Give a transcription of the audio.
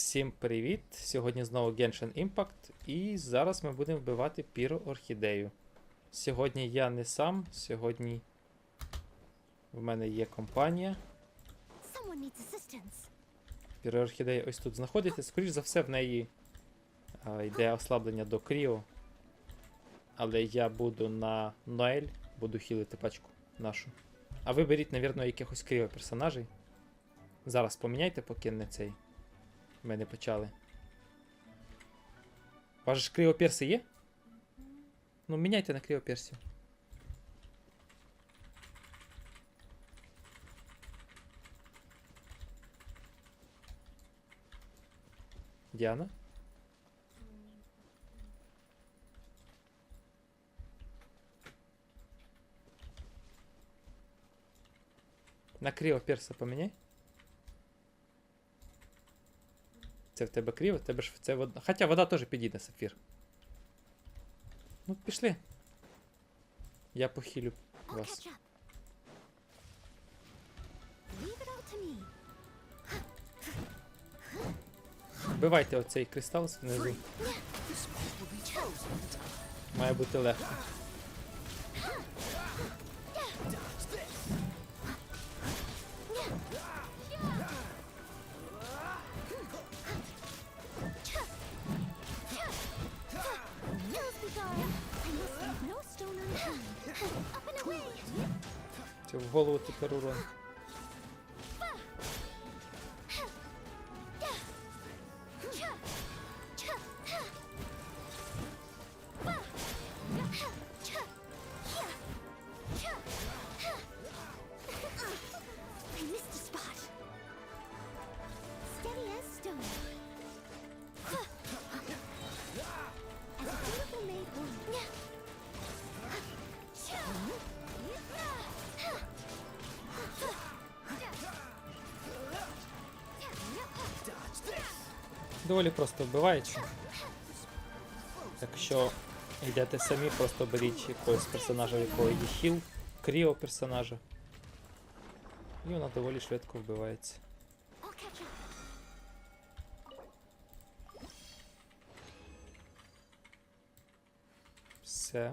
Всім привіт! Сьогодні знову Genshin Impact, і зараз ми будемо вбивати піро орхідею. Сьогодні я не сам, сьогодні в мене є компанія. Піро орхідея ось тут знаходиться. Скоріш за все, в неї а, йде ослаблення до Кріо. Але я буду на Ноель, буду хілити пачку нашу. А ви беріть, навірно, якихось Кріо персонажей. Зараз поміняйте, поки не цей. Ми не почали. У вас же ж кріоперси є? Ну, міняйте на кріоперсів. Діана? На кріоперса поміняй. Це в тебе кріво, в тебе ж це вода. Хоча вода теж підійде, сапфір. Ну, пішли. Я похилю вас. Вбивайте оцей кристал знизу. Має бути легко. Це в голову тепер урон. Доволі просто вбивається. Якщо йдете самі, просто беріть якогось персонажа, якого є хіл, кріо персонажа. І вона доволі швидко вбивається. Все.